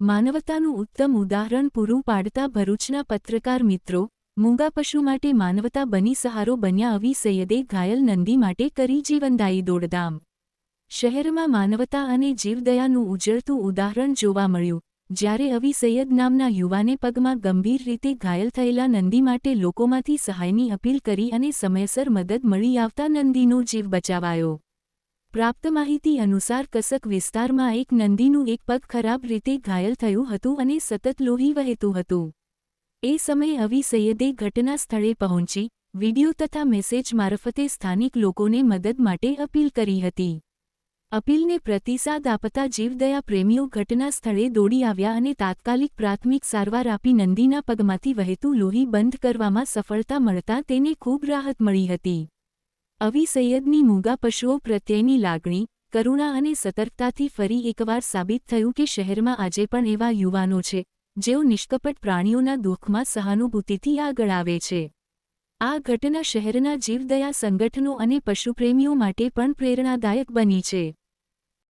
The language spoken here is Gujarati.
માનવતાનું ઉત્તમ ઉદાહરણ પૂરું પાડતા ભરૂચના પત્રકાર મિત્રો, મૂંગા પશુ માટે માનવતા બની સહારો બન્યા અવી સૈયદે ઘાયલ નંદી માટે કરી જીવનદાયી દોડધામ. શહેરમાં માનવતા અને જીવદયાનું ઉજળતું ઉદાહરણ જોવા મળ્યું, જ્યારે અવી સૈયદ નામના યુવાને પગમાં ગંભીર રીતે ઘાયલ થયેલા નંદી માટે લોકોમાંથી સહાયની અપીલ કરી અને સમયસર મદદ મળી આવતા નંદીનો જીવ બચાવાયો. પ્રાપ્ત માહિતી અનુસાર કસક વિસ્તારમાં એક નંદીનું એક પગ ખરાબ રીતે ઘાયલ થયું હતું અને સતત લોહી વહેતું હતું. એ સમયે અવી સૈયદે ઘટના સ્થળે પહોંચી, વિડિયો તથા મેસેજ મારફતે સ્થાનિક લોકોને મદદ માટે અપીલ કરી હતી. અપીલને પ્રતિસાદ આપતા જીવદયા પ્રેમીઓ ઘટના સ્થળે દોડી આવ્યા અને તાત્કાલિક પ્રાથમિક સારવાર આપી નંદીના પગમાંથી વહેતું લોહી બંધ કરવામાં સફળતા મળતા તેને ખૂબ રાહત મળી હતી. અવી સૈયદની મૂંગા પશુઓ પ્રત્યેની લાગણી, કરુણા અને સતર્કતાથી ફરી એકવાર સાબિત થયું કે શહેરમાં આજે પણ એવા યુવાનો છે, જેઓ નિષ્કપટ પ્રાણીઓના દુઃખમાં સહાનુભૂતિથી આગળ આવે છે. આ ઘટના શહેરના જીવદયા સંગઠનો અને પશુપ્રેમીઓ માટે પણ પ્રેરણાદાયક બની છે.